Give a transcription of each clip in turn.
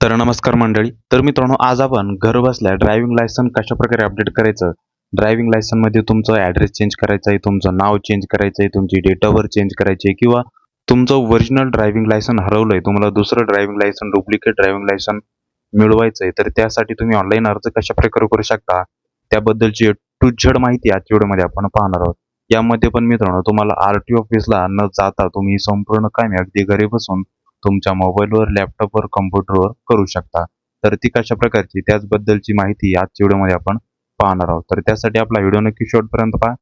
तर नमस्कार मंडळी. तर मित्रांनो आज आपण घर बसल्या ड्रायव्हिंग लायसन कशाप्रकारे अपडेट करायचं? ड्रायव्हिंग लायसनमध्ये तुमचं ॲड्रेस चेंज करायचं आहे तुमचं नाव चेंज करायचं आहे तुमची डेट ऑफ बर्थ चेंज करायची आहे किंवा तुमचं ओरिजिनल ड्रायव्हिंग लायसन हरवलं आहे तुम्हाला दुसरं driving licence duplicate driving licence मिळवायचं आहे तर त्यासाठी तुम्ही ऑनलाईन अर्ज कशाप्रकारे करू शकता? त्याबद्दलची टू झड माहिती आजच्या व्हिडिओमध्ये आपण पाहणार आहोत. यामध्ये पण मित्रांनो तुम्हाला आर टी ऑफिसला न जाता तुम्ही संपूर्ण कामे अगदी घरी बसून तुमच्या मोबाईलवर लॅपटॉपवर कम्प्युटरवर करू शकता. तर ती कशा प्रकारची त्याचबद्दलची माहिती आजच्या व्हिडिओमध्ये आपण पाहणार आहोत. तर त्यासाठी आपला व्हिडिओ नक्की शेवटपर्यंत पहा.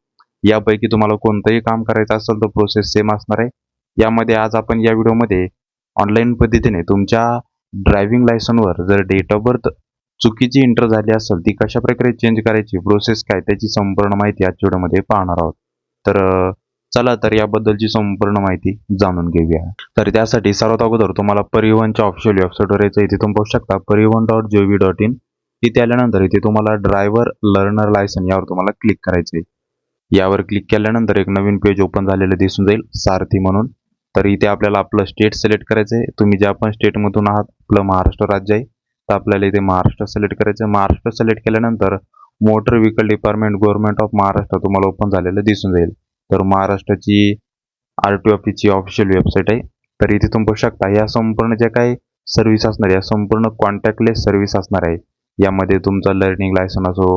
यापैकी तुम्हाला कोणतंही काम करायचं असेल तर प्रोसेस सेम असणार आहे. यामध्ये आज आपण या व्हिडिओमध्ये ऑनलाईन पद्धतीने तुमच्या ड्रायव्हिंग लायसनवर जर डेट ऑफ बर्थ चुकीची एंटर झाली असेल ती कशा प्रकारे चेंज करायची प्रोसेस काय त्याची संपूर्ण माहिती आजच्या व्हिडिओमध्ये पाहणार आहोत. तर चला तर याबद्दलची संपूर्ण माहिती जाणून घेऊया. तर त्यासाठी सर्वात अगोदर तुम्हाला परिवहनच्या ऑफिशियल वेबसाईटवर यायचं इथे तुम्ही पाहू शकता Parivahan dot G V dot in इथे आल्यानंतर इथे तुम्हाला ड्रायव्हर लर्नर लायसन यावर तुम्हाला क्लिक करायचं आहे यावर क्लिक केल्यानंतर एक नवीन पेज ओपन झालेलं दिसून जाईल सारथी म्हणून. तर इथे आपल्याला आपलं स्टेट सिलेक्ट करायचं आहे तुम्ही ज्या पण स्टेटमधून आहात आपलं महाराष्ट्र राज्य आहे तर आपल्याला इथे महाराष्ट्र सिलेक्ट करायचं आहे महाराष्ट्र सिलेक्ट केल्यानंतर motor vehicle department government of Maharashtra तुम्हाला ओपन झालेलं दिसून जाईल. तर महाराष्ट्राची आर टी ऑफिसची ऑफिशियल वेबसाईट आहे. तर इथे तुम्ही बघू शकता या संपूर्ण ज्या काही सर्व्हिस असणार या संपूर्ण कॉन्टॅक्टलेस सर्व्हिस असणार आहे. यामध्ये तुमचा लर्निंग लायसन असो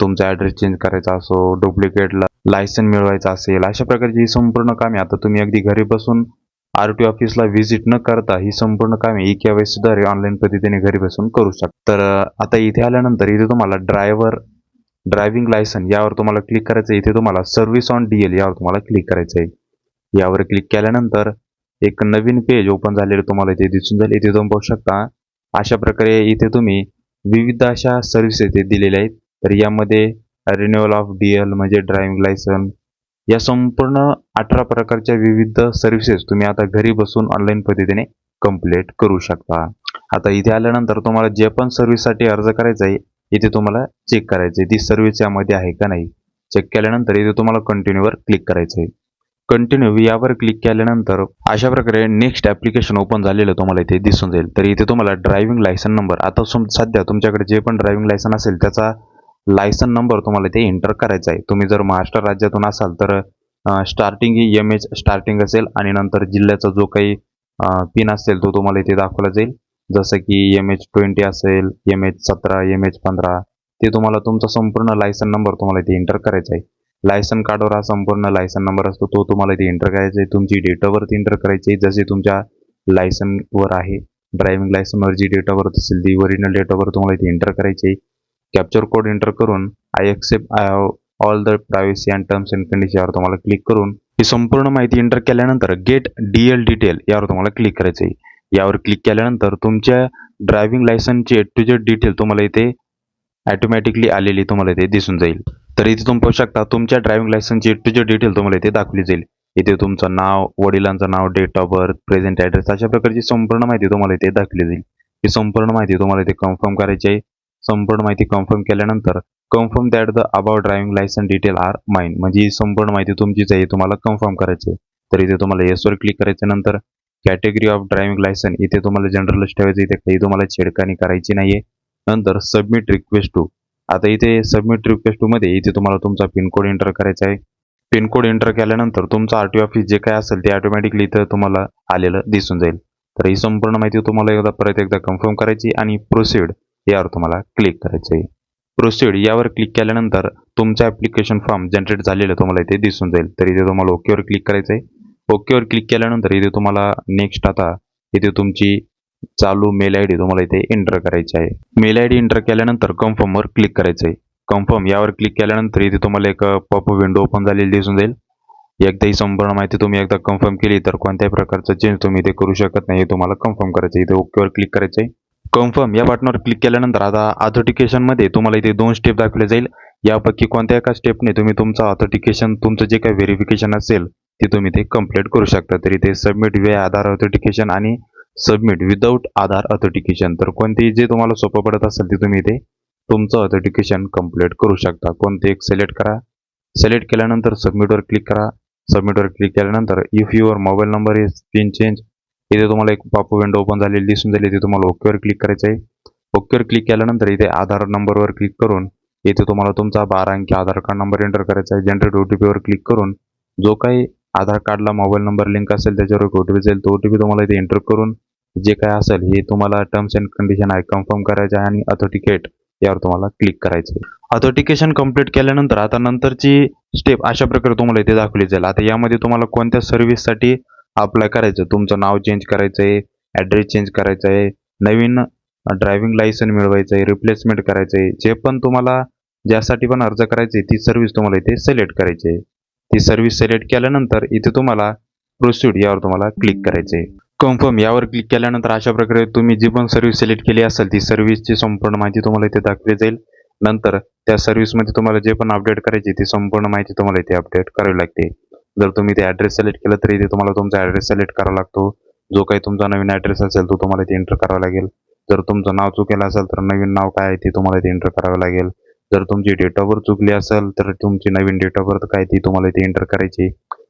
तुमचा ॲड्रेस चेंज करायचा असो डुप्लिकेट लायसन मिळवायचं असेल अशा प्रकारची ही संपूर्ण कामे. आता तुम्ही अगदी घरी बसून आर टी ऑफिसला व्हिजिट न करता ही संपूर्ण कामे ई के वाय सीद्वारे ऑनलाईन पद्धतीने घरी बसून करू शकता. तर आता इथे आल्यानंतर इथे तुम्हाला ड्रायव्हर ड्रायव्हिंग लायसन यावर तुम्हाला क्लिक करायचं आहे. इथे तुम्हाला सर्व्हिस ऑन डी एल यावर तुम्हाला क्लिक करायचं आहे यावर क्लिक केल्यानंतर एक नवीन पेज ओपन झालेलं तुम्हाला इथे दिसून जाईल. इथे तुम्ही पाहू शकता अशा प्रकारे इथे तुम्ही विविध अशा सर्व्हिस इथे दिलेल्या आहेत. तर यामध्ये रिन्युअल ऑफ डी एल म्हणजे ड्रायव्हिंग लायसन या संपूर्ण अठरा प्रकारच्या विविध सर्व्हिसेस तुम्ही आता घरी बसून ऑनलाईन पद्धतीने कंप्लीट करू शकता. आता इथे आल्यानंतर तुम्हाला जे पण सर्व्हिससाठी अर्ज करायचा आहे इथे तुम्हाला चेक करायचं आहे ती सर्विस यामध्ये आहे का नाही? चेक केल्यानंतर इथे तुम्हाला कंटिन्यूवर क्लिक करायचं आहे कंटिन्यू यावर क्लिक केल्यानंतर अशा प्रकारे नेक्स्ट ॲप्लिकेशन ओपन झालेलं तुम्हाला इथे दिसून जाईल. तर इथे तुम्हाला ड्रायव्हिंग लायसन नंबर आता सध्या तुमच्याकडे जे पण ड्रायव्हिंग लायसन असेल त्याचा लायसन नंबर तुम्हाला इथे एंटर करायचा आहे तुम्ही जर महाराष्ट्र राज्यातून असाल तर स्टार्टिंग ही एम एच स्टार्टिंग असेल आणि नंतर जिल्ह्याचा जो काही पिन असेल तो तुम्हाला इथे दाखवला जाईल. जसं की एम एच ट्वेंटी असेल एम एच सतरा एम एच पंधरा ते तुम्हाला तुमचा संपूर्ण लायसन नंबर तुम्हाला इथे एंटर करायचा आहे. लायसन कार्डवर हा संपूर्ण लायसन नंबर असतो तो तुम्हाला इथे एंटर करायचा आहे. तुमची डेट ऑफ बर्थ एंटर करायची आहे जसे तुमच्या लायसनवर आहे. ड्रायव्हिंग लायसनवर जी डेट ऑफ बर्थ असेल ती ओरिजिनल डेट ऑफ बर्थ तुम्हाला इथे एंटर करायची आहे. कॅप्चर कोड एंटर करून I accept I have all the privacy and terms and condition यावर तुम्हाला क्लिक करून ही संपूर्ण माहिती एंटर केल्यानंतर गेट डी एल डिटेल यावर तुम्हाला क्लिक करायचं आहे. यावर क्लिक केल्यानंतर तुमच्या ड्रायव्हिंग लायसनची ए टू जेड डिटेल तुम्हाला इथे ॲटोमॅटिकली आलेली तुम्हाला इथे दिसून जाईल. तर इथे तुम्ही पाहू शकता तुमच्या ड्रायव्हिंग लायसनची ए टू जेड डिटेल तुम्हाला इथे दाखवली जाईल. इथे तुमचं नाव वडिलांचं नाव date of birth present address अशा प्रकारची संपूर्ण माहिती तुम्हाला इथे दाखवली जाईल. ही संपूर्ण माहिती तुम्हाला इथे कन्फर्म करायची आहे. संपूर्ण माहिती कन्फर्म केल्यानंतर confirm that the about driving licence detail are mine म्हणजे ही संपूर्ण माहिती तुमचीच आहे तुम्हाला कन्फर्म करायची आहे. तर इथे तुम्हाला येसवर क्लिक करायचं नंतर. कॅटेगरी ऑफ ड्रायव्हिंग लायसन इथे तुम्हाला जनरलच ठेवायचं इथे काही तुम्हाला छेडखानी करायची नाहीये. नंतर सबमिट रिक्वेस्ट टू आता इथे सबमिट रिक्वेस्ट टू मध्ये इथे तुम्हाला तुमचा पिनकोड एंटर करायचा आहे. पिनकोड एंटर केल्यानंतर तुमचं आर टी ऑफिस जे काय असेल ते ऑटोमॅटिकली इथं तुम्हाला आलेलं दिसून जाईल. तर ही संपूर्ण माहिती तुम्हाला एकदा परत एकदा कन्फर्म करायची आणि प्रोसीड यावर तुम्हाला क्लिक करायचं आहे. प्रोसीड यावर क्लिक केल्यानंतर तुमचं ॲप्लिकेशन फॉर्म जनरेट झालेलं तुम्हाला इथे दिसून जाईल. तर इथे तुम्हाला ओकेवर क्लिक करायचं आहे. ओकेवर क्लिक केल्यानंतर इथे तुम्हाला नेक्स्ट आता इथे तुमची चालू मेल आय डी तुम्हाला इथे एंटर करायची आहे. मेल आय डी एंटर केल्यानंतर कन्फर्मवर क्लिक करायचं आहे. कन्फर्म यावर क्लिक केल्यानंतर इथे तुम्हाला एक पॉप विंडो ओपन झालेली दिसून जाईल. एकदा ही संपूर्ण माहिती तुम्ही एकदा कन्फर्म केली तर कोणत्याही प्रकारचं चेंज तुम्ही इथे करू शकत नाही हे तुम्हाला कन्फर्म करायचं आहे. इथे ओकेवर क्लिक करायचं आहे. कन्फर्म या बटनावर क्लिक केल्यानंतर आता ऑथेंटिकेशनमध्ये तुम्हाला इथे दोन स्टेप दाखवले जाईल. यापैकी कोणत्या एका स्टेपने तुम्ही तुमचं ऑथेंटिकेशन तुमचं जे काही व्हेरिफिकेशन असेल ते तुम्ही ते कंप्लीट करू शकता. तरी ते सबमिट वे आधार ऑथेंटिकेशन आणि सबमिट विदाऊट आधार ऑथेंटिकेशन तर कोणतेही जे तुम्हाला सोपं पडत असेल ते तुम्ही ते तुमचं ऑथेंटिकेशन कंप्लीट करू शकता. कोणते एक सिलेक्ट करा. सिलेक्ट केल्यानंतर सबमिटवर क्लिक करा. सबमिटवर क्लिक केल्यानंतर if your mobile number is pin change इथे तुम्हाला एक पॉप विंडो ओपन झालेली दिसून झाली इथे तुम्हाला ओकेवर क्लिक करायचं आहे. ओकेवर क्लिक केल्यानंतर इथे आधार नंबरवर क्लिक करून इथे तुम्हाला तुमचा बारा अंकी आधार कार्ड नंबर एंटर करायचा आहे. जनरेट ओ टी पीवर क्लिक करून जो काही आधार कार्डला मोबाईल नंबर लिंक असेल त्याच्यावर ओ टी पी जाईल. तो ओ टी पी तुम्हाला इथे एंटर करून जे काय असेल हे तुम्हाला टर्म्स अँड कंडिशन आहे कन्फर्म करायचं आहे आणि ऑथोटिकेट यावर तुम्हाला क्लिक करायचं आहे. ऑथोटिकेशन कंप्लीट केल्यानंतर आता नंतरची स्टेप अशा प्रकारे तुम्हाला इथे दाखवली जाईल. आता यामध्ये तुम्हाला कोणत्या सर्व्हिससाठी अप्लाय करायचं तुमचं नाव चेंज करायचं आहे ॲड्रेस चेंज करायचं आहे नवीन ड्रायव्हिंग लायसन मिळवायचं आहे रिप्लेसमेंट करायचं आहे. जे पण तुम्हाला ज्यासाठी पण अर्ज करायचे आहे, ती सर्व्हिस तुम्हाला इथे सिलेक्ट करायची आहे. ती सर्व्हिस सिलेक्ट केल्यानंतर इथे तुम्हाला प्रोसिड यावर तुम्हाला क्लिक करायचे आहे. कन्फर्म यावर क्लिक केल्यानंतर अशा प्रकारे तुम्ही जी पण सर्व्हिस सिलेक्ट केली असेल ती सर्व्हिसची संपूर्ण माहिती तुम्हाला इथे दाखवली जाईल. नंतर त्या सर्व्हिसमध्ये तुम्हाला जे पण अपडेट करायची ती संपूर्ण माहिती तुम्हाला इथे अपडेट करावी लागते. जर तुम्ही ते ॲड्रेस सिलेक्ट केलं तर इथे तुम्हाला तुमचा ॲड्रेस सिलेक्ट करावा लागतो. जो काही तुमचा नवीन ॲड्रेस असेल तो तुम्हाला इथे एंटर करावा लागेल. जर तुमचं नाव चुकेलं असेल तर नवीन नाव काय आहे ते तुम्हाला इथे एंटर करावं लागेल. जर तुमची डेट ऑफ बर्थ चुकली असेल तर तुमची नवीन डेट ऑफ बर्थ काय ती तुम्हाला इथे एंटर करायची.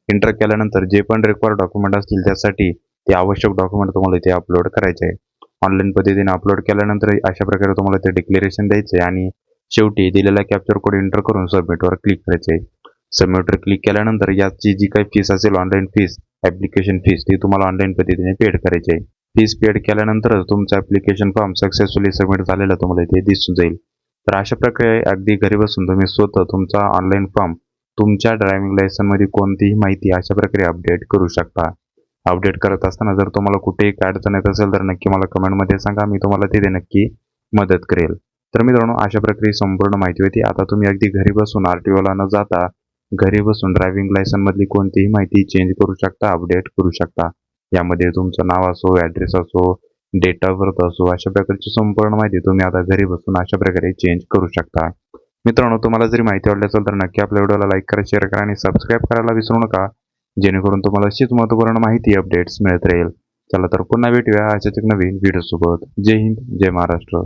एंटर केल्यानंतर जे पण रिक्वायर्ड डॉक्युमेंट असतील त्यासाठी ते आवश्यक डॉक्युमेंट तुम्हाला इथे अपलोड करायचे आहे. ऑनलाईन पद्धतीने अपलोड केल्यानंतर अशा प्रकारे तुम्हाला ते डिक्लेरेशन द्यायचे आहे आणि शेवटी दिलेला कॅप्चर कोड एंटर करून सबमिटवर क्लिक करायचे आहे. सबमिटवर क्लिक केल्यानंतर याची जी काही फीस असेल ऑनलाईन फीस ॲप्लिकेशन फीस ती तुम्हाला ऑनलाईन पद्धतीने पेड करायची आहे. फीस पेड केल्यानंतर तुमचं ॲप्लिकेशन फॉर्म सक्सेसफुली सबमिट झालेला तुम्हाला इथे दिसून जाईल. तर अशा प्रकारे अगदी घरी बसून तुम्ही स्वतः तुमचा ऑनलाईन फॉर्म तुमच्या ड्रायव्हिंग लायसनमध्ये कोणतीही माहिती अशा प्रकारे अपडेट करू शकता. अपडेट करत असताना जर तुम्हाला कुठेही अडचण येत असेल तर नक्की मला कमेंटमध्ये सांगा. मी तुम्हाला तिथे नक्की मदत करेल. तर मित्रांनो अशा प्रकारे संपूर्ण माहिती होती. आता तुम्ही अगदी घरी बसून आर टी ओला न जाता घरी बसून ड्रायव्हिंग लायसनमधली कोणतीही माहिती चेंज करू शकता अपडेट करू शकता. यामध्ये तुमचं नाव असो ॲड्रेस असो डेटा भरत असो अशा प्रकारची संपूर्ण माहिती तुम्ही आता घरी बसून अशा प्रकारे चेंज करू शकता. मित्रांनो तुम्हाला जरी माहिती आवडली असेल तर नक्की आपल्या व्हिडिओला लाईक करा शेअर करा आणि सबस्क्राईब करायला विसरू नका जेणेकरून तुम्हाला अशीच महत्त्वपूर्ण माहिती अपडेट्स मिळत राहील. चला तर पुन्हा भेटूया अशाच एक नवीन व्हिडिओसोबत जय हिंद जय महाराष्ट्र.